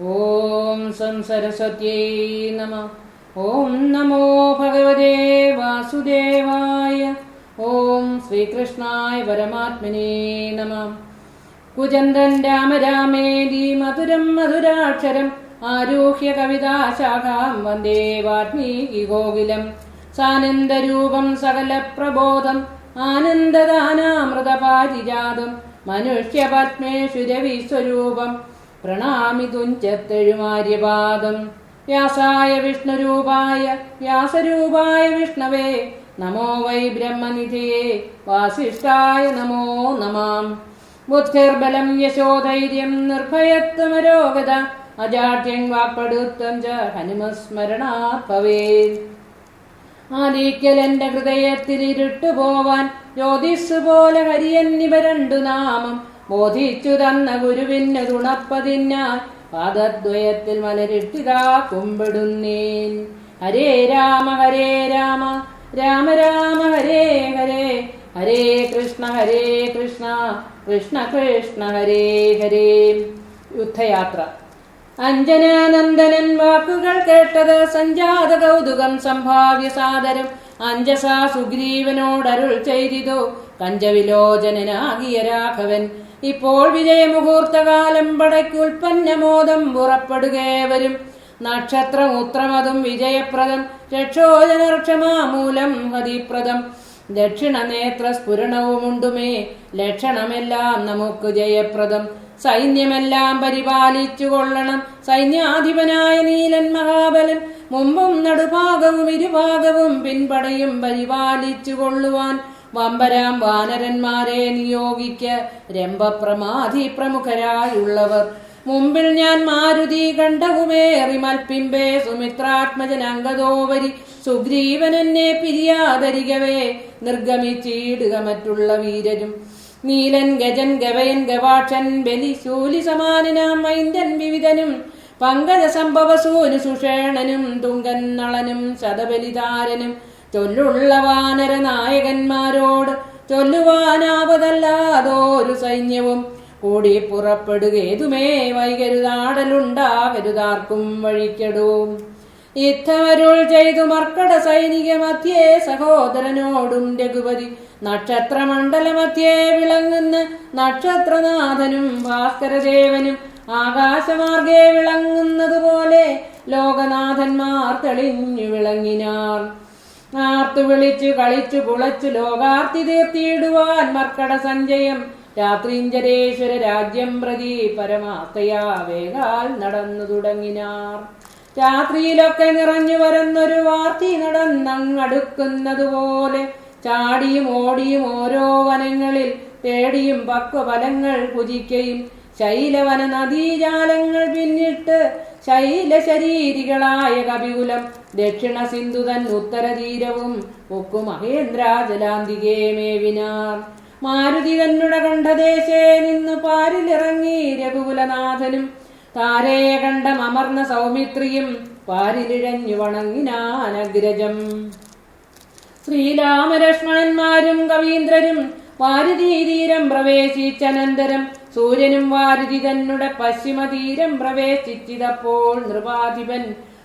ഓം some സരസ്വത്യൈ നമ. ഓം നമോ ഭഗവതേ വാസുദേവായ. ഓം ശ്രീകൃഷ്ണായ പരമാത്മനേ നമ. കുചന്ദ്രൻ രാമ രാമേതി മധുരം മധുരാക്ഷരം. ആരൂഹ്യ കവിതാശാഖാം വന്ദേ വാത്മീകി ഗോകുലം. സാനന്ദരൂപം സകല പ്രബോധം. ആനന്ദദാനാമൃതപാരിജാതം. മനുഷ്യപത്മേഷു രവിസ്വരൂപം പ്രണാമി തുഞ്ചത്തെഴുമാര്യപാദം വ്യാസായ വിഷ്ണുരൂപായ വ്യാസരൂപായ വിഷ്ണവേ നമോ വൈ ബ്രഹ്മനിധിയേ വാസിഷ്ഠായ നമോ നമാം. ബുദ്ധിർബലം യശോധൈര്യം നിർഭയത്വമരോഗത അജാഠ്യം വാപ്പടുത്തം ച ഹനുമസ്മരണാത് ഭവേത് ആദിക്കലെന്റെ ഹൃദയത്തിൽ ഇരുട്ടുപോവാൻ ജ്യോതിസ് പോലെ ഹരിയന്നിവ രണ്ടു നാമം. ബോധിച്ചു തന്ന ഗുരുവിന് തുണപ്പതിനാൽ പാദദ്വയത്തിൽ മലരിട്ടിതാ കുമ്പിടുന്നേൻ. ഹരേ രാമ ഹരേ രാമ രാമ രാമ ഹരേ ഹരേ ഹരേ കൃഷ്ണ ഹരേ കൃഷ്ണ കൃഷ്ണ കൃഷ്ണ ഹരേ ഹരേ. യുദ്ധയാത്ര. അഞ്ജനാനന്ദനൻ വാക്കുകൾ കേട്ടത് സഞ്ജാത കൗതുകം സംഭാവ്യ സാദരം അഞ്ജസാ സുഗ്രീവനോടരുൾ ചെയ്തിതോ കഞ്ചവിലോചനനാകിയ രാഘവൻ. ഇപ്പോൾ വിജയമുഹൂർത്തകാലം പടയ്ക്ക് ഉൽപ്പന്നമോദം പുറപ്പെടുകേവരും നക്ഷത്രമൂത്രമതും വിജയപ്രദം രക്ഷോജനർക്ഷമാമൂലം ഹതിപ്രദം. ദക്ഷിണ നേത്ര സ്ഫുരണവുമുണ്ടുമേ ലക്ഷണമെല്ലാം നമുക്ക് ജയപ്രദം. സൈന്യമെല്ലാം പരിപാലിച്ചു കൊള്ളണം സൈന്യാധിപനായ നീലൻ മഹാബലൻ മുമ്പും നടുഭാഗവും ഇരുഭാഗവും പിൻപടയും പരിപാലിച്ചു കൊള്ളുവാൻ വമ്പരാം വാനരന്മാരെ നിയോഗിക്ക രംഭപ്രമാധി പ്രമുഖരായുള്ളവർ. മുമ്പിൽ ഞാൻ മാരുതി കണ്ടകുമേറി മൽപ്പിമ്പേ സുഗ്രീവൻ സുഗ്രീവനെന്നെ പിരിയാതരികവേ നിർഗമിച്ചിടുക മറ്റുള്ള വീരരും. നീലൻ ഗജൻ ഗവയൻ ഗവാക്ഷൻ ബലി ശൂലി സമാനനാം മൈന്ദൻ വിവിധനും. പങ്കജ സംഭവസൂനു സുഷേണനും തുങ്കൻ നളനും ശതബലിതാരനും. ചൊല്ലുള്ള വാനര നായകന്മാരോട് ചൊല്ലുവാനാവതല്ലാതോരു സൈന്യവും കൂടി പുറപ്പെടുകേതുമേ വൈകരുതാടലുണ്ടാവരുതാർക്കും വഴിക്കെടും. യുദ്ധമരുൾ ചെയ്തു മർക്കട സൈനിക മധ്യേ സഹോദരനോടും രഘുപതി നക്ഷത്രമണ്ഡലമധ്യേ വിളങ്ങുന്ന നക്ഷത്രനാഥനും ഭാസ്കരദേവനും ആകാശമാർഗേ വിളങ്ങുന്നതുപോലെ ലോകനാഥന്മാർ തെളിഞ്ഞു വിളങ്ങിനാർ. ആർത്തു വിളിച്ചു കളിച്ചു കുളച്ചു ലോകാർത്തി തീർത്തിയിടുവാൻ മർക്കട സഞ്ജയം രാത്രിഞ്ചരേശ്വര രാജ്യം പ്രതി പരമാർത്ഥയാ വേഗാൽ നടന്നു തുടങ്ങിനാർ. രാത്രിയിലൊക്കെ നിറഞ്ഞു വരുന്നൊരു വാർത്തി നടന്നങ്ങടുക്കുന്നതുപോലെ ചാടിയും ഓടിയും ഓരോ വനങ്ങളിൽ തേടിയും പക്വഫലങ്ങൾ ഭുജിക്കയും ശൈലവന നദീജാലങ്ങൾ പിന്നിട്ട് ശൈലശരീരികളായ കപികുലം ദക്ഷിണ സിന്ധുതൻ ഉത്തരതീരവും ഒക്കു മഹേന്ദ്രാജലാന്തികേ മേവിനാർ മാരുതി തന്നുട കണ്ഠദേശേ നിന്ന് പാരിലിറങ്ങി രഘുകുലനാഥനും താരയെ കണ്ട അമർന്ന സൗമിത്രിയും പാരിലിഴഞ്ഞു വണങ്ങിനാനഗ്രജം ശ്രീരാമലക്ഷ്മണന്മാരും കവീന്ദ്രരും വാരുതീതീരം പ്രവേശിച്ചനന്തരം സൂര്യനും വാരുതി തന്നുടെ പശ്ചിമതീരം പ്രവേശിച്ചിതപ്പോൾ നൃപാധിപൻ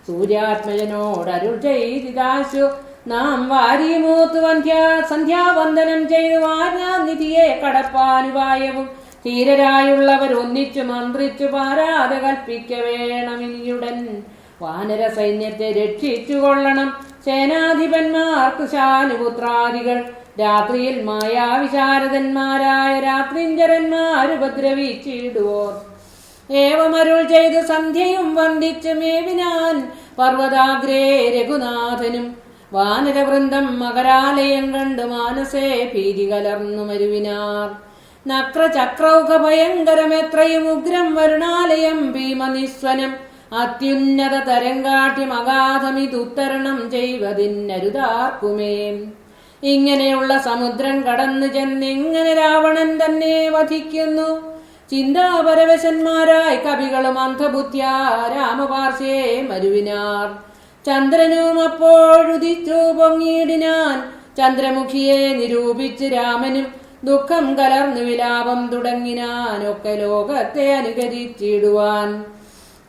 സൂര്യാത്മജനോടരുൾ ചെയ്തിദാശു നാം വാരിമൂത്ത് സന്ധ്യാവന്ദനം ചെയ്തു വാരാനിധിയെ കടപ്പാനുപായവും. ധീരരായുള്ളവർ ഒന്നിച്ചു മന്ത്രിച്ചു പാരാതെ കൽപ്പിക്ക വേണമിനിയുടൻ വാനര സൈന്യത്തെ രക്ഷിച്ചു കൊള്ളണം. സേനാധിപന്മാർക്ക് ശാനുപുത്രാദികൾ. രാത്രിയിൽ മായാവിശാരദന്മാരായ രാത്രിഞ്ചരന്മാരുപദ്രവിച്ചിടുവോർ ഏവമരുൾ ചെയ്ത് സന്ധ്യയും വന്ദിച്ച് മേവിനാൻ പർവതാഗ്രേ രഘുനാഥനും വാനരവൃന്ദം മകരാലയം കണ്ട് മാനസേ ഭീതി കലർന്നു മരുവിനാർ. നക്രചക്രൗക ഭയങ്കരമെത്രയും ഉഗ്രം വരുണാലയം ഭീമനിസ്വനം അത്യുന്നത തരങ്കാട്ടി ചെയ്വതിന്നരുതാർക്കുമേ. ഇങ്ങനെയുള്ള സമുദ്രം കടന്നു ചെന്നിങ്ങനെ രാവണൻ തന്നെ വധിക്കുന്നു. ചിന്താപരവശന്മാരായി കവികളും അന്ധബുദ്ധ്യ രാമപാർശേ മരുവിനാർ. ചന്ദ്രനും അപ്പോഴുദിച്ചു പൊങ്ങിയിടിനാൻ. ചന്ദ്രമുഖിയെ നിരൂപിച്ച് രാമനും ദുഃഖം കലർന്നു വിലാപം തുടങ്ങിനാനൊക്കെ ലോകത്തെ അനുകരിച്ചിടുവാൻ.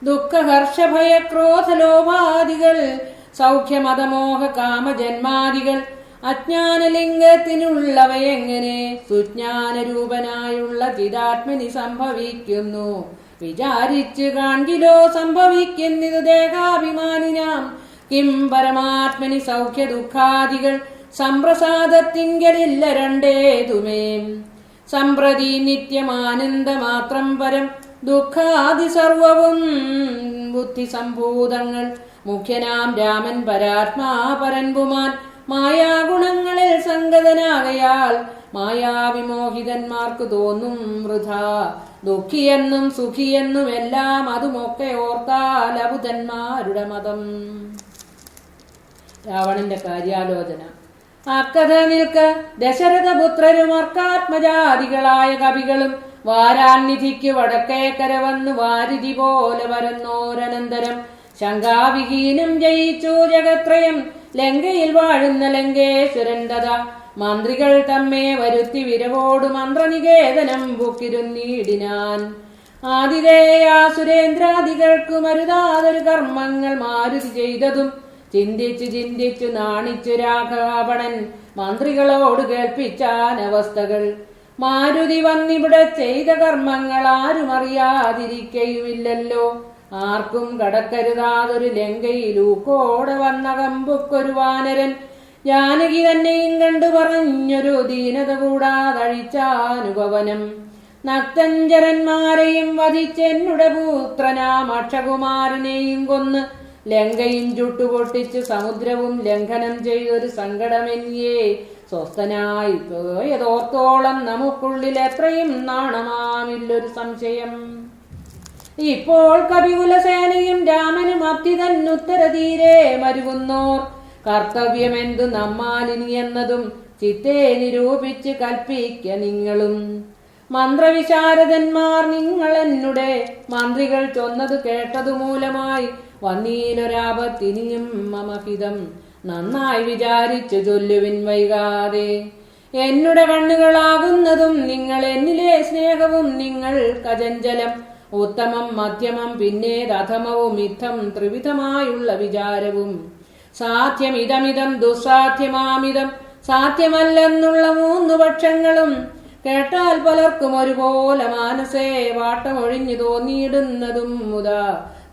ദുഃഖഹർഷഭയക്രോധലോഭാദികൾ സൗഖ്യമതമോഹ കാമജന്മാദികൾ അജ്ഞാനലിംഗത്തിനുള്ളവയെങ്ങനെ സുജ്ഞാനരൂപനായുള്ള ചിതാത്മനി സംഭവിക്കുന്നു. വിചാരിച്ച് കാൺകിലോ സംഭവിക്കുന്നിതു ദേഹാഭിമാനിനാം. കിം പരമാത്മനി സൗഖ്യ ദുഃഖാദികൾ സംപ്രസാദത്തിങ്കലില്ല രണ്ടേതുമേ. സമ്പ്രതി നിത്യമാനന്ദ മാത്രം പരം ദുഃഖാദി സർവവും ബുദ്ധി സംഭൂതങ്ങൾ മുഖ്യനാം രാമൻ പരാത്മാ പരൻപുമാൻ മായാഗുണങ്ങളിൽ സംഗതനാകയാൽ മായാവിമോഹിതന്മാർക്ക് തോന്നും വൃഥ. ദുഃഖിയെന്നും സുഖിയെന്നും എല്ലാം അതുമൊക്കെ ഓർത്താൽ അബുധന്മാരുടെ മതം. രാവണന്റെ കാര്യാലോചന. അക്കഥ നിൽക്ക ദശരഥപുത്രരും അർക്കാത്മജാതികളായ കവികളും വാരാന്നിധിക്ക് വടക്കേക്കര വന്ന് വാരിധി പോലെ വരുന്നോരനന്തരം ശങ്കാവിഹീനം ജയിച്ചു ജഗത്രയം ലങ്കയിൽ വാഴുന്ന ലങ്കേശ്വരൻ തഥ മന്ത്രികൾ തമ്മെ വരുത്തി വിരവോട് മന്ത്രനികേതനം ബുക്കിരുന്നീടിനാൻ ആതിഥേയാ സുരേന്ദ്രാദികൾക്കു മരുതാതൊരു കർമ്മങ്ങൾ മാരുതി ചെയ്തതും ചിന്തിച്ചു ചിന്തിച്ചു നാണിച്ചു രാഘവണൻ മന്ത്രികളോട് കേൾപ്പിച്ചാൻ അവസ്ഥകൾ. മാരുതി വന്നിവിടെ ചെയ്ത കർമ്മങ്ങൾ ആരും അറിയാതിരിക്കയുമില്ലല്ലോ ആർക്കും കടക്കരുതാതൊരു ലങ്കയിലൂക്കോടെ വന്ന കമ്പുക്കൊരു വാനരൻ ജാനകി തന്നെയും കണ്ടു പറഞ്ഞൊരു ദീനത കൂടാതഴിച്ചാനുഭവനം. നക്തഞ്ചരന്മാരെയും വധിച്ചെന്നുടെ പുത്രനാം അക്ഷകുമാരനെയും കൊന്ന് ലങ്കയും ചുട്ടുപൊട്ടിച്ച് സമുദ്രവും ലംഘനം ചെയ്തൊരു സങ്കടമെന്നിയേ സ്വസ്ഥനായി പോയതോർത്തോളം നമുക്കുള്ളിൽ എത്രയും നാണമാമില്ലൊരു സംശയം. ഇപ്പോൾ കവികുലസേനയും രാമനും അബ്ദി തന്നുത്തര തീരെ മരുകുന്നോർ കർത്തവ്യമെന്തു നമ്മാലിനി എന്നതും ചിത്തെ നിരൂപിച്ച് കൽപ്പിക്ക നിങ്ങളും. മന്ത്രവിശാരദന്മാർ നിങ്ങൾ എന്നുടെ മന്ത്രികൾ ചൊന്നത് കേട്ടതു മൂലമായി വന്നീലൊരാപത്തിനിയും മമഹിതം നന്നായി വിചാരിച്ചു ചൊല്ലുവിൻ വൈകാതെ. എന്നുടെ കണ്ണുകളാകുന്നതും നിങ്ങൾ എന്നിലെ സ്നേഹവും നിങ്ങൾ കജഞ്ചലം ഉത്തമം മധ്യമം പിന്നെ രഥമവും ഇത്തം ത്രിവിധമായുള്ള വിചാരവും. സാധ്യം ഇതമിതം ദുസ്സാധ്യമാമിതം സാധ്യമല്ലെന്നുള്ള മൂന്നു പക്ഷങ്ങളും കേട്ടാൽ പലർക്കും ഒരുപോലെ മാനസേ വാട്ടമൊഴിഞ്ഞു തോന്നിയിടുന്നതും മുതാ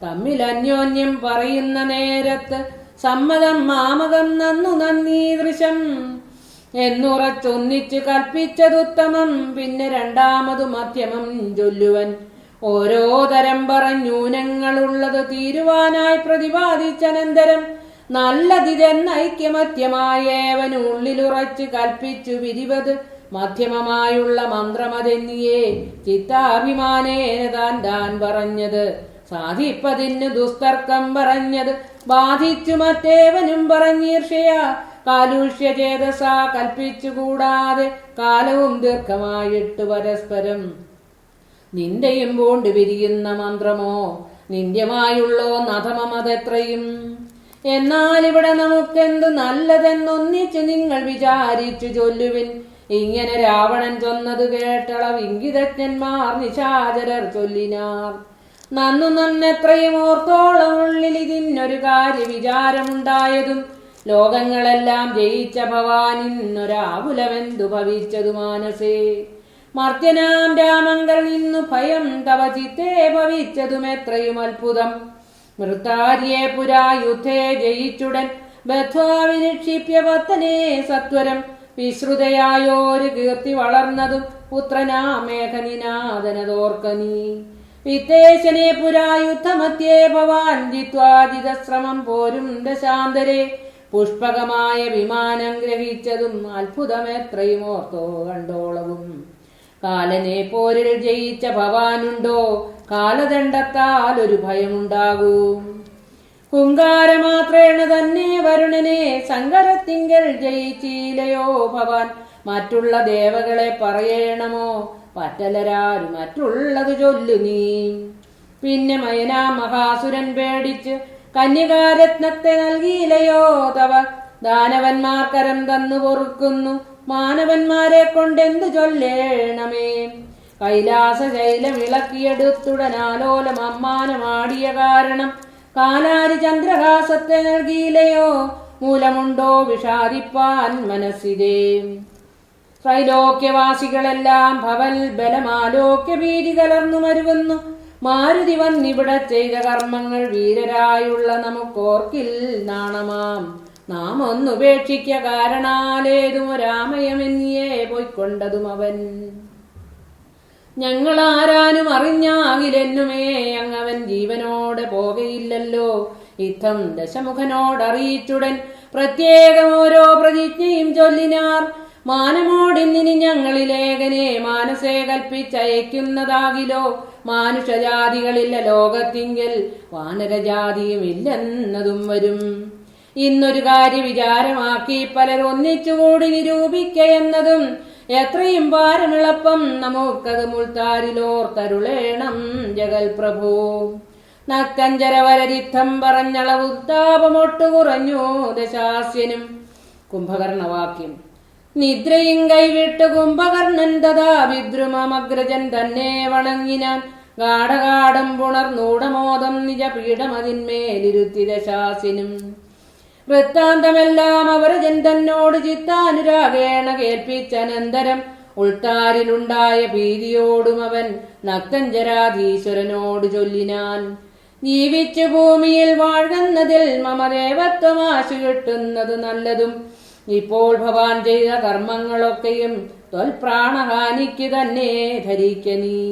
തമ്മിൽ അന്യോന്യം പറയുന്ന നേരത്ത് സമ്മതം മാമകം നന്നു നന്ദീദൃശം എന്നുറച്ചൊന്നിച്ചു കൽപ്പിച്ചതുത്തമം പിന്നെ രണ്ടാമതു മധ്യമം ചൊല്ലുവൻ ഓരോ തരം പറഞ്ഞൂനങ്ങളുള്ളത് തീരുവാനായി പ്രതിപാദിച്ചനന്തരം നല്ലതിതെന്ന ഐക്യമത്യമായേവൻ കൽപ്പിച്ചു വിരിവത് മധ്യമമായുള്ള മന്ത്രമതെന്നിയേ ചിത്താഭിമാനേന താൻ താൻ പറഞ്ഞത്. സാധിപ്പതിന് ദുസ്തർക്കം പറഞ്ഞത് ബാധിച്ചു മറ്റേവനും പറഞ്ഞീർഷയ. കാലുഷ്യ ചേതസാ കൽപ്പിച്ചുകൂടാതെ കാലവും ദീർഘമായിട്ട് പരസ്പരം നിന്റെയും പോണ്ട് വിരിയുന്ന മന്ത്രമോ? നിന്ദ്യമായുള്ളോ നഥമതെത്രയും എന്നാൽ ഇവിടെ നമുക്കെന്ത് നല്ലതെന്നൊന്നിച്ചു നിങ്ങൾ വിചാരിച്ചു ചൊല്ലുവിൻ. ഇങ്ങനെ രാവണൻ ചൊന്നത് കേട്ടള ഇംഗിതജ്ഞന്മാർ നിശാചരർ ചൊല്ലിനാർ. നന്നു നന്നെത്രയും ഓർത്തോളം ഉള്ളിൽ ഇതിനൊരു കാര്യ വിചാരമുണ്ടായതും ലോകങ്ങളെല്ലാം ജയിച്ച ഭവാനിന്നൊരാകുലമെന്തു ഭവിച്ചതു മാനസേ മർത്യനാം രാമങ്കൽ നിന്നു ഭയം തവ ചിത്തേ ഭവിച്ചതും എത്രയും അത്ഭുതം. മൃത്താരിയെ പുരാ യുദ്ധേ ജയിച്ചുടൻ ബദ്ധ്വാവിനിക്ഷിപ്യ പത്തനെ സത്വരം. വിശ്രുതയായോര് കീർത്തി വളർന്നതും പുത്രനാ മേഘനിനാഥനതോർക്കനീ വിത്തേശനെ പുരാ യുദ്ധമധ്യേ ഭവാൻ ജിത്വാജിതശ്രമം പോരും ദശാന്തരെ. പുഷ്പകമായ വിമാനം ഗ്രഹിച്ചതും അത്ഭുതമെത്രയും ഓർത്തോ കണ്ടോളവും. കാലനെ പോരിൽ ജയിച്ച ഭവാനുണ്ടോ? കാലദണ്ഡത്താൽ ഒരു ഭയമുണ്ടാകൂ. ഹുങ്കാരമാത്രേണ തന്നെ വരുണനെ സങ്കരത്തിങ്കൽ ജയിച്ചീലയോ ഭവാൻ? മറ്റുള്ള ദേവകളെ പറയണമോ? പറ്റലരാരു മറ്റുള്ളത് ചൊല്ലു നീ. പിന്നെ മയനാ മഹാസുരൻ പേടിച്ച് കന്യകാരത്നത്തെ നൽകിയില്ലയോ തവ ദാനവന്മാർക്കരം തന്നു പൊറുക്കുന്നു. മാനവന്മാരെ കൊണ്ടെന്തു ചൊല്ലേണമേ? കൈലാസ ശൈലം ഇളക്കിയെടുത്തുടനാലോലം അമ്മാനമാടിയ കാരണം കാലാരി ചന്ദ്രഹാസത്തെ നൽകിയില്ലയോ? മൂലമുണ്ടോ വിഷാദിപ്പാൻ മനസ്സിതേ? ത്രൈലോക്യവാസികളെല്ലാം ഭവൽ ബലമാലോക്യ ഭീതി കലർന്നു മരുവന്നു. മാരുതി വന്നിവിടെ ചെയ്ത കർമ്മങ്ങൾ വീരരായുള്ള നമുക്കോർക്കിൽ നാണമാം. നാം ഒന്നുപേക്ഷിക്ക കാരണാലേതും രാമയമെന്നിയേ പോയിക്കൊണ്ടതും അവൻ. ഞങ്ങളാരാനും അറിഞ്ഞാകിലെന്നുമേ അങ്ങവൻ ജീവനോടെ പോകയില്ലല്ലോ. യുദ്ധം ദശമുഖനോടറിയിച്ചുടൻ പ്രത്യേകം ഓരോ പ്രതിജ്ഞയും ചൊല്ലിനാർ. മാനമോടിന്നിനി ഞങ്ങളിലേകനെ മാനസേ കൽപ്പിച്ചയക്കുന്നതാകിലോ. മാനുഷജാതികളില്ല ലോകത്തിങ്കിൽ വാനരജാതിയും ഇല്ലെന്നതും വരും. ഇന്നൊരു കാര്യ വിചാരമാക്കി പലർ ഒന്നിച്ചുകൂടി നിരൂപിക്കയെന്നതും എത്രയും ഭാരമിളപ്പം നമുക്കത് മുൾത്താരിലോർത്തരുളേണം ജഗൽ പ്രഭു. നക്കഞ്ചര വരരിത്തം പറഞ്ഞളവുത്താപമൊട്ടു കുറഞ്ഞു ദശാസ്യനും കുംഭകർണവാക്യം. നിദ്രയും കൈവിട്ട് കുംഭകർണൻ തഥാ വിദ്രുമഗ്രജൻ തന്നെ വണങ്ങിനാൻ ഗാഠഗാഠം പുണർന്നൂടമോദം നിജ പീഠമതിന്മേലിരുത്തി ദശാസിനും വൃത്താന്തമെല്ലാം അവർ ജന്തന്നോട് ചിത്താനുരാഗേണ കേൾപ്പിച്ചനന്തരം ഉൾത്താരിലുണ്ടായ ഭീതിയോടും അവൻ നക്തഞ്ചരാധീശ്വരനോട് ചൊല്ലിനാൻ. ജീവിച്ചു ഭൂമിയിൽ വാഴുന്നതിൽ മമദേവത്വം ആശു കിട്ടുന്നത് നല്ലതും. ഇപ്പോൾ ഭവാൻ ചെയ്ത കർമ്മങ്ങളൊക്കെയും തൊൽപ്രാണഹാനിക്ക് തന്നെ ധരിക്ക നീ.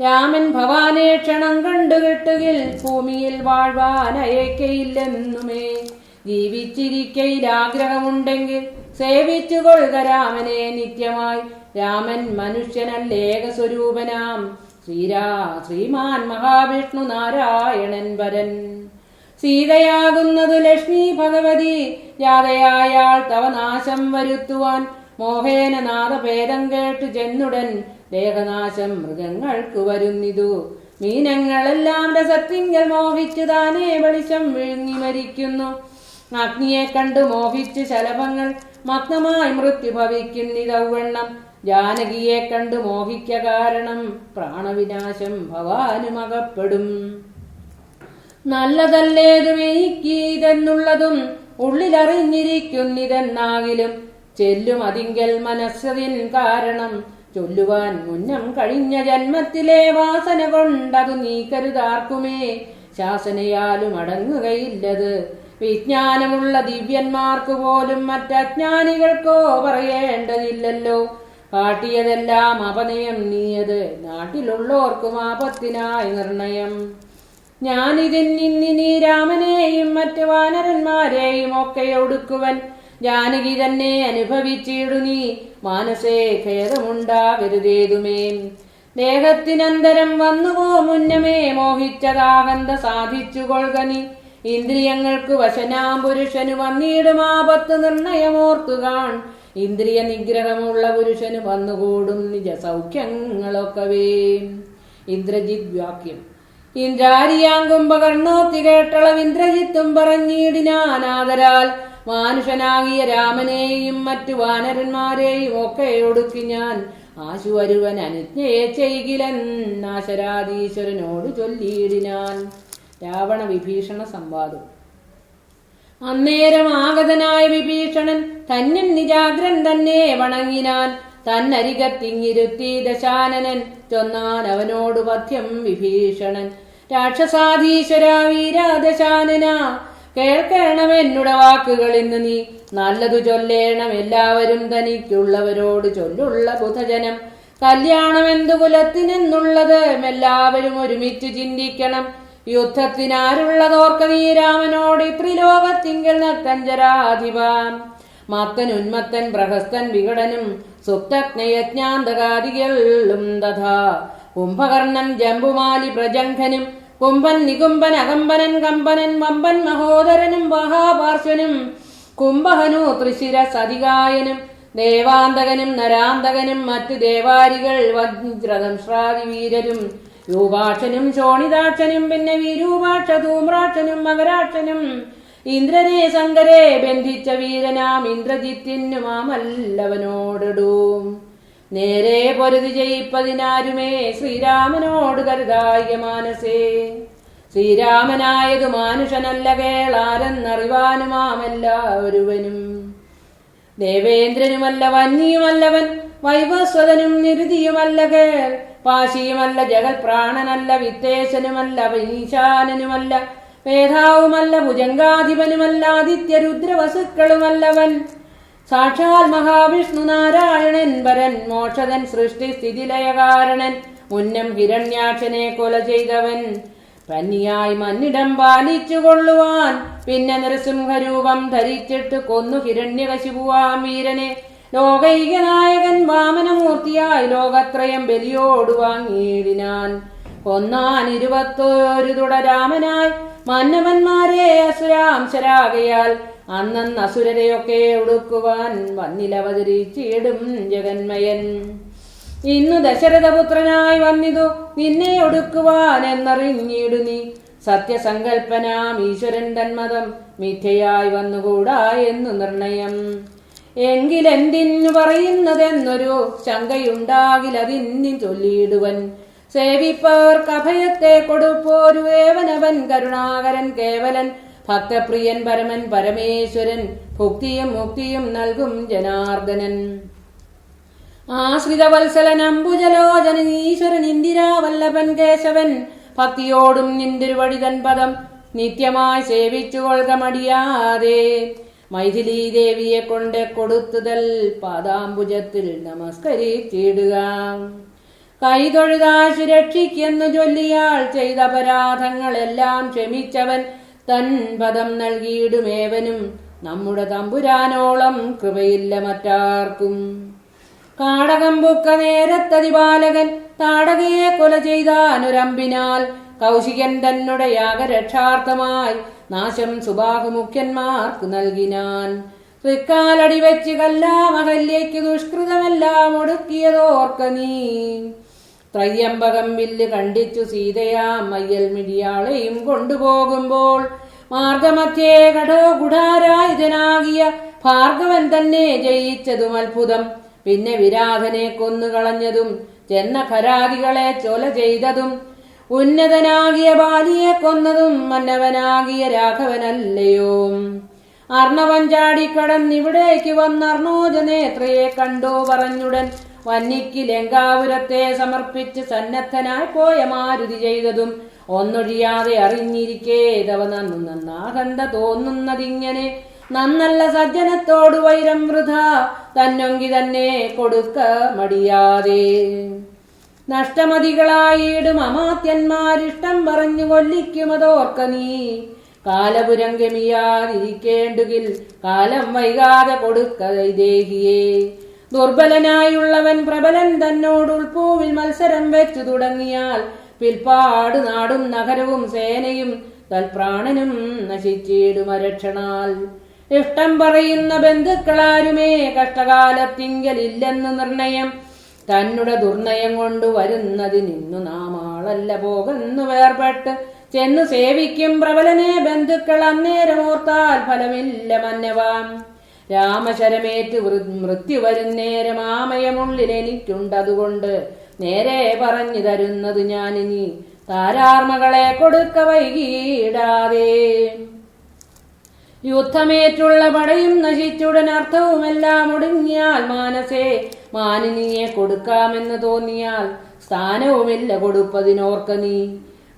രാമൻ ഭവാനെ ക്ഷണം കണ്ടുകിട്ടുകിൽ ഭൂമിയിൽ വാഴ്വാൻ അയക്കയില്ലെന്നുമേ. ജീവിച്ചിരിക്കയിൽ ആഗ്രഹമുണ്ടെങ്കിൽ സേവിച്ചു കൊള്ളുക രാമനെ നിത്യമായി. രാമൻ മനുഷ്യനല്ലേക സ്വരൂപനാം ശ്രീരാ ശ്രീമാൻ മഹാവിഷ്ണു നാരായണൻ വരൻ. സീതയാകുന്നത് ലക്ഷ്മി ഭഗവതി. ജാതയായാൾ തവ നാശം വരുത്തുവാൻ മോഹേന നാദഭേദം കേട്ട് ചെന്നുടൻ ദേഹനാശം മൃഗങ്ങൾക്ക് വരുന്നിതു. മീനങ്ങളെല്ലാം രസത്തിങ്കൽ മോഹിച്ചു താനേ വെളിച്ചം വിഴുങ്ങി മരിക്കുന്നു. അഗ്നിയെ കണ്ടു മോഹിച്ച് ശലഭങ്ങൾ മഗ്നമായി മൃത്യു ഭവിക്കുന്നിതവണ്ണം ജാനകിയെ കണ്ടു മോഹിക്ക കാരണം പ്രാണവിനാശം ഭവാനുമകപ്പെടും നല്ലതല്ലേതും എനിക്ക് ഇതെന്നുള്ളതും ഉള്ളിലറിഞ്ഞിരിക്കുന്നിതെന്നാകിലും ചെല്ലും അതിങ്കൽ മനസ്സതിൻ കാരണം. ചൊല്ലുവാൻ മുന്നം കഴിഞ്ഞ ജന്മത്തിലെ വാസന കൊണ്ടതു നീ നീക്കരുതാർക്കുമേ ശാസനയാലും അടങ്ങുകയില്ലത് വിജ്ഞാനമുള്ള ദിവ്യന്മാർക്ക് പോലും മറ്റജ്ഞാനികൾക്കോ പറയേണ്ടതില്ലല്ലോ. കാട്ടിയതെല്ലാം അപനയം നീയത് നാട്ടിലുള്ളോർക്കും ആപത്തിനായി നിർണയം. ഞാനിതിന്നിനി രാമനെയും മറ്റു വാനരന്മാരെയും ഒക്കെ ഒടുക്കുവൻ. ജാനകി തന്നെ അനുഭവിച്ചിടു നീ. മാനസേ ഖേദമുണ്ടാകരുതേതുമേ ദേഹത്തിനന്തരം വന്നുവോ മുന്നമേ മോഹിച്ചതാകന്ത സാധിച്ചു കൊൾകനി ഇന്ദ്രിയങ്ങൾക്ക് വശനാം പുരുഷനു വന്നിടും ആപത്ത് നിർണയമോർത്തുകാൺ. ഇന്ദ്രിയ നിഗ്രഹമുള്ള പുരുഷന് വന്നുകൂടും നിജ സൗഖ്യങ്ങളൊക്കവേ ഇന്ദ്രജിത് വാക്യം. ഇന്ദ്രാരിയാങ്കുംഭകർണോത്തി കേട്ടളം ഇന്ദ്രജിത്തും പറഞ്ഞിടിനാനാദരാൽ മാനുഷനാകിയ രാമനെയും മറ്റു വാനരന്മാരെയും ഒക്കെ ഒടുക്കി ഞാൻ ആശുവരുവൻ അനുജ്ഞയെ ചെയ്കിലൻ നാശരാധീശ്വരനോട് ചൊല്ലിയിടിനാൻ. രാവണ വിഭീഷണ സംവാദം. അന്നേരം ആഗതനായ വിഭീഷണൻ തന്നിൻ നിജാഗ്രൻ തന്നെ വണങ്ങിനാൻ തന്നരികത്തിങ്ങിരുത്തി ദശാനനൻ ചൊന്നാൻ അവനോട് പഥ്യം വിഭീഷണൻ. രാക്ഷസാധീശ്വര വീരാദശാനന കേൾക്കണം എന്നുടെ വാക്കുകൾ ഇന്ന് നീ നല്ലതു ചൊല്ലേണം എല്ലാവരും തനിക്കുള്ളവരോട് ചൊല്ലുള്ള ബുധജനം. കല്യാണം എന്തു കുലത്തിനെന്നുള്ളത് എല്ലാവരും ഒരുമിച്ച് ചിന്തിക്കണം. യുദ്ധത്തിനാരുള്ളതോർക്ക നീ രാമനോട് ത്രിലോകത്തിങ്കൽ നത്തഞ്ചരാധിപാൻ മത്തൻ ഉന്മത്തൻ പ്രഹസ്തൻ വികടനും സുപ്തജ്ഞയജ്ഞാന്തകാദികളും തഥാ. കുംഭകർണൻ ജംബുമാലി പ്രജംഘനും കുംഭൻ നികുംഭൻ അകമ്പനൻ കമ്പനൻ വമ്പൻ മഹോദരനും മഹാപാർശ്വനും കുംഭഹനു തൃശിര സതികായനും ദേവാന്തകനും നരാന്തകനും മറ്റ് ദേവാരികൾ വജ്രദംശ്രാദിവീരരും വീരരും രൂപാക്ഷനും ശോണിതാക്ഷനും പിന്നെ വിരൂപാക്ഷ ധൂമ്രാക്ഷനും മകരാക്ഷനും ഇന്ദ്രനെ ശങ്കരെ ബന്ധിച്ച വീരനാം ഇന്ദ്രജിത്തിനു മാമല്ലവനോടിടൂ നേരെ പൊരുതി ജയിപ്പതിനാരുമേ ശ്രീരാമനോട് കരുതായ മാനസേ. ശ്രീരാമനായതു മാനുഷനല്ല കേളാരെന്നറിവാനുമാമെല്ലാവരുവനും ദേവേന്ദ്രനുമല്ല വന്യയുമല്ലവൻ വൈവസ്വതനും നിരുതിയുമല്ല കേൾ. പാശിയുമല്ല ജഗൽ പ്രാണനല്ല വിത്തേശനുമല്ല ഈശാനനുമല്ല മേധാവുമല്ല ഭുജങ്കാധിപനുമല്ല ആദിത്യരുദ്രവസുക്കളുമല്ലവൻ. സാക്ഷാൽ മഹാവിഷ്ണു നാരായണൻ വരൻ മോക്ഷതൻ സൃഷ്ടി സ്ഥിതിലയകാരണൻ ഉന്നം ഹിരണ്യാക്ഷനെ കൊല ചെയ്തവൻ. പന്നിയായി മന്നിടം പാലിച്ചു കൊള്ളുവാൻ പിന്നെ നരസിംഹരൂപം ധരിച്ചിട്ട് കൊന്നു ഹിരണ്യകശിപുവാം വീരനെ ലോകൈക നായകൻ വാമനമൂർത്തിയായി ലോകത്രയം ബലിയോട് വാങ്ങിയിടിനാൻ ഒന്നാൻ ഇരുപത്തോരു തുടരാമനായി മന്നവന്മാരെ അസുരാംശരാകയാൽ അന്നന്ന് അസുരരെയൊക്കെ ഒടുക്കുവാൻ വന്നിലവതരിച്ചിടും ജഗന്മയൻ. ഇന്നു ദശരഥപുത്രനായി വന്നിതു നിന്നെ ഒടുക്കുവാൻ എന്നറിഞ്ഞിടു നീ. സത്യസങ്കൽപ്പനാം ഈശ്വരൻ തന്മതം മിഥ്യയായി വന്നുകൂടാ എന്നു നിർണയം. എങ്കിലെന്തിനു പറയുന്നതെന്നൊരു ശങ്കയുണ്ടാകിലതിന്നി ചൊല്ലിയിടുവൻ. സേവിപ്പവർക്ക് അഭയത്തെ കൊടുപ്പോരു ഏവനവൻ കരുണാകരൻ കേവലൻ ഭക്തപ്രിയൻ പരമൻ പരമേശ്വരൻ ഭുക്തിയും മുക്തിയും നൽകും ജനാർദ്ദനൻ. ആശ്രിതവത്സലൻ അംബുജലോചനൻ ഈശ്വരൻ ഇന്ദിരാവല്ലഭൻ കേശവൻ ഭക്തിയോടും നിന്തിരുവഴിതൻ പദം നിത്യമായി സേവിച്ചു കൊള്ളുക മടിയാതെ. മൈഥിലി ദേവിയെ കൊണ്ട് കൊടുത്തുതൽ പാദാംബുജത്തിൽ നമസ്കരിച്ചിടുക. കൈതൊഴുതാ രക്ഷിക്കെന്നു ചൊല്ലിയാൾ ചെയ്ത അപരാധങ്ങളെല്ലാം ക്ഷമിച്ചവൻ തൻ പദം നൽകിയിടുമേവനും നമ്മുടെ തമ്പുരാനോളം കൃപയില്ല മറ്റാർക്കും. കാടകം പുക്ക നേരത്തതിപാലകൻ താടകയെ കൊല ചെയ്താനുരമ്പിനാൽ കൗശികൻ തന്നെ യാഗരക്ഷാർത്ഥമായി നാശം സുബാഹുമുഖ്യന്മാർക്ക് നൽകിനാൻ. തൃക്കാലടി വെച്ച് കല്ലാമഹല്യയ്ക്ക് ദുഷ്കൃതമെല്ലാം ഒടുക്കിയതോർക്ക നീ. ത്രയ്യമ്പകം വില്ല് കണ്ടിച്ചു സീതയാ മയ്യൽ മിടിയാളെയും കൊണ്ടുപോകുമ്പോൾ മാർഗമധ്യേ കടോ ഗുഢാരായുധനാകിയ ഭാർഗവൻ തന്നെ ജയിച്ചതും അത്ഭുതം. പിന്നെ വിരാധനെ കൊന്നുകളഞ്ഞതും ചെന്ന ഖരാദികളെ ചൊല ചെയ്തതും ഉന്നതനാകിയ ബാലിയെ കൊന്നതും മന്നവനാകിയ രാഘവനല്ലയോ. അർണവൻ ചാടിക്കടന്നിവിടേക്ക് വന്ന അർണോജനേത്രയെ കണ്ടു പറഞ്ഞുടൻ വന്നിക്ക് ലങ്കാപുരത്തെ സമർപ്പിച്ച് സന്നദ്ധനായി പോയ മാരുതി ചെയ്തതും ഒന്നൊഴിയാതെ അറിഞ്ഞിരിക്കേ നന്നു നന്നു നന്നാകണ്ട തോന്നുന്നതിങ്ങനെ. നന്നല്ല സജ്ജനത്തോട് വൈരം വൃഥ തന്നൊങ്കി തന്നെ കൊടുക്ക മടിയാതെ. നഷ്ടമതികളായിടും അമാത്യന്മാരിഷ്ടം പറഞ്ഞു കൊല്ലിക്കുമതോർക്ക നീ. കാലപുരം ഗമിയാതിരിക്കേണ്ടുകിൽ കാലം വൈകാതെ കൊടുക്ക ദേഹിയെ. ദുർബലനായുള്ളവൻ പ്രബലൻ തന്നോട് ഉൾപ്പൂവിൽ മത്സരം വെച്ചു തുടങ്ങിയാൽ പിൽപ്പാട് നാടും നഗരവും സേനയും തൽപ്രാണനും നശിച്ചിടുമരക്ഷണാൽ ഇഷ്ടം പറയുന്ന ബന്ധുക്കളാരുമേ കഷ്ടകാലത്തിങ്കലില്ലെന്ന് നിർണയം തന്നുടെ ദുർനയം കൊണ്ടു വരുന്നതിനിന്നു നാം പോകുന്നു വേർപെട്ട്. ചെന്ന് സേവിക്കും പ്രബലനെ ബന്ധുക്കൾ അന്നേരമോർത്താൽ ഫലമില്ല മന്നവാം. രാമശരമേറ്റ് മൃത്യു വരുന്നേരം ആമയമുള്ളിൽ എനിക്കുണ്ടതുകൊണ്ട് നേരെ പറഞ്ഞു തരുന്നത് ഞാനിനി താരാർമകളെ കൊടുക്ക വൈകിടാതെ. യുദ്ധമേറ്റുള്ള പടയും നശിച്ചുടൻ അർത്ഥവുമെല്ലാം ഒടുങ്ങിയാൽ മാനസേ മാനിനിയെ കൊടുക്കാമെന്ന് തോന്നിയാൽ സ്ഥാനവുമില്ല കൊടുപ്പതിനോർക്ക നീ.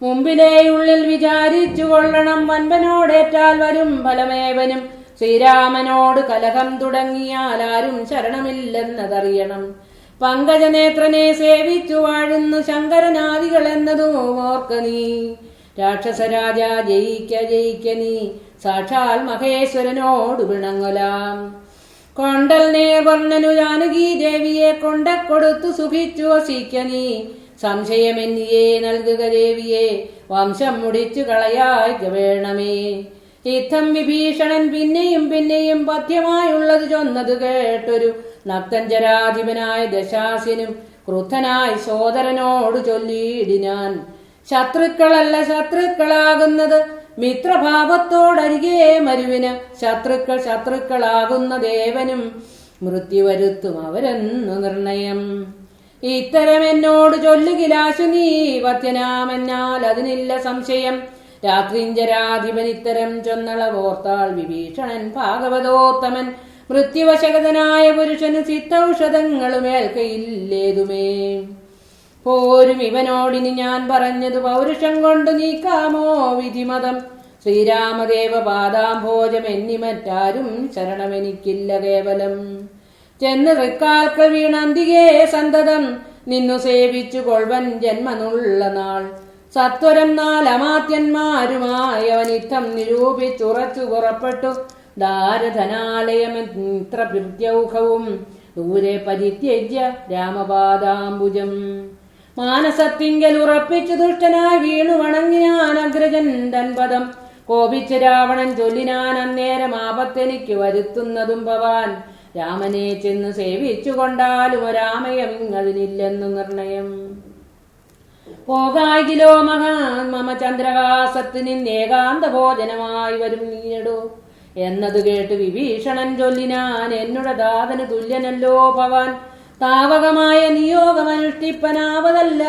മുമ്പിലേയുള്ളിൽ വിചാരിച്ചു കൊള്ളണം വൻപനോടേറ്റാൽ വരും ഫലമേവനും. ശ്രീരാമനോട് കലഹം തുടങ്ങിയാൽ ആരും ശരണമില്ലെന്നതറിയണം. പങ്കജനേത്രനെ സേവിച്ചു വാഴുന്നു ശങ്കരനാദികൾ എന്നതും ഓർക്ക നീ. രാക്ഷസരാജ ജയിക്ക ജയിക്ക നീ. സാക്ഷാൽ മഹേശ്വരനോട് പിണങ്ങലാം. കൊണ്ടൽ നേർവർണനു ജാനകി ദേവിയെ കൊണ്ടക്കൊടുത്തു സുഖിച്ചു വസിക്ക നീ. സംശയമെന്നിയെ നൽകുക ദേവിയെ വംശം മുടിച്ചു കളയായിക വേണമേ. ഇത്തം വിഭീഷണൻ പിന്നെയും പിന്നെയും പഥ്യമായുള്ളത് ചൊന്നത് കേട്ടൊരു നക്തഞ്ചരാധിപനായ ദശാസിനും ക്രുദ്ധനായി സോദരനോട് ചൊല്ലിയിടിനാൻ ശത്രുക്കളല്ല ശത്രുക്കളാകുന്നത് മിത്രഭാവത്തോടരികെ മരുവിന് ശത്രുക്കൾ ശത്രുക്കളാകുന്ന ദേവനും മൃത്യു വരുത്തും അവരെന്നു നിർണയം. ഇത്തരം എന്നോട് ചൊല്ലുകിലാശു നീ വത്യനാമെന്നാൽ അതിനില്ല സംശയം. രാത്രിഞ്ചരാധിപൻ ഇത്തരം ചൊന്നളവോർത്താൾ വിഭീഷണൻ ഭാഗവതോത്തമൻ. മൃത്യുവശകതനായ പുരുഷന് സിദ്ധൌഷധങ്ങളുമേൽക്കയില്ലേതുമേ പോരും ഇവനോടിനി ഞാൻ പറഞ്ഞത് പൗരുഷം കൊണ്ട് നീക്കാമോ വിധിമതം? ശ്രീരാമദേവ പാദാംഭോജം എന്നി മറ്റാരും ശരണമെനിക്കില്ല കേവലം. ചെന്ന് തൃക്കാർക്ക് വീണന്തികേ സന്തതം നിന്നു സേവിച്ചു കൊൾവൻ ജന്മനുള്ള നാൾ. സത്വരം നാലമാത്യന്മാരുമായി അവനിത്തം നിരൂപിച്ചുറച്ചു പുറപ്പെട്ടു. ദാരധനാലയമിത്ര പ്രത്യൗഹവും ദൂരെ പരിത്യജ്യ രാമപാദാംബുജം. മാനസത്തിങ്കൽ ഉറപ്പിച്ചു ദുഷ്ടനായി വീണു വണങ്ങിനാൻ അഗ്രജൻ തൻപദം കോപിച്ച് രാവണൻ ചൊല്ലിനാൻ അന്നേരം ആപത്തെനിക്ക് വരുത്തുന്നതും ഭവാൻ. രാമനെ ചെന്ന് സേവിച്ചു കൊണ്ടാലും ഒരാമയം അതിനില്ലെന്നു നിർണയം. പോകായിലോ മഹാ മമ ചന്ദ്രഹാസത്തിന് നിന്നേകാന്ത ഭോജനമായി വരും നീടോ എന്നത് കേട്ട് വിഭീഷണൻ ചൊല്ലിനാൻ എന്നുട ദാതന് തുല്യനല്ലോ ഭവാൻ. താവകമായ നിയോഗമനുഷ്ഠിപ്പനാവതല്ല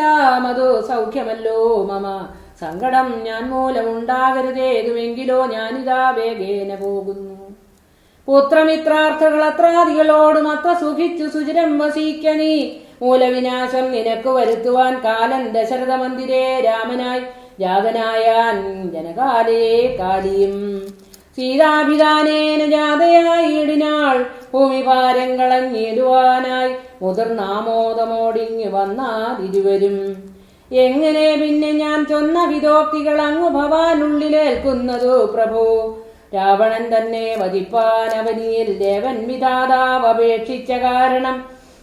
സൗഖ്യമല്ലോ മമ. സങ്കടം ഞാൻ മൂലമുണ്ടാകരുതേതുമെങ്കിലോ ഞാനിതാ വേഗേന പോകുന്നു. പുത്രമിത്രാർത്ഥകൾ അത്രാദികളോടും അത്ര സുഖിച്ചു സുചിരം വസിക്കണി. മൂലവിനാശം നിനക്ക് വരുത്തുവാൻ കാലൻ ദശരഥ മന്ദിരേ രാമനായി ജാതനായാൻ ജനകാലേ കാലിയും. സീതാഭിധാനേന ജാതയായിടിനാൾ ഭൂമിഭാരം കളഞ്ഞിടുവാനായി മുതിർന്നാമോദമോടിങ്ങി വന്നാതിരുവരും എങ്ങനെ പിന്നെ ഞാൻ ചൊന്ന വിദോക്തികൾ അങ്ങ് ഭവാനുള്ളിലേൽക്കുന്നതു പ്രഭു? രാവണൻ തന്നെ വധിപ്പാൻ അവനിയിൽ ദേവൻ വിധാതാവ് അപേക്ഷിച്ച കാരണം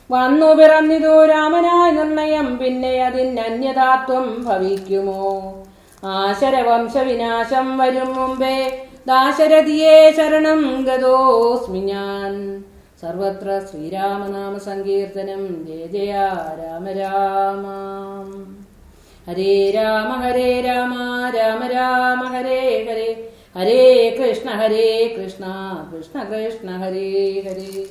വന്നു പിറന്നിതു രാമനായ നിർണയം പിന്നെ അതിൻ അന്യതാത്വം ഭവിക്കുമോ? ആശരവംശവിനാശം വരും മുമ്പേ ദാശരഥിയെ ശരണം ഗതോസ്മി ഞാൻ. സർവത്ര ശ്രീരാമനാമ സങ്കീർത്തനം. ജയ ജയ രാമ രാമ. ഹരേ രാമ ഹരേ രാമ രാമ രാമ ഹരേ ഹരേ. ഹരേ കൃഷ്ണ ഹരേ കൃഷ്ണ കൃഷ്ണ കൃഷ്ണ ഹരേ ഹരേ.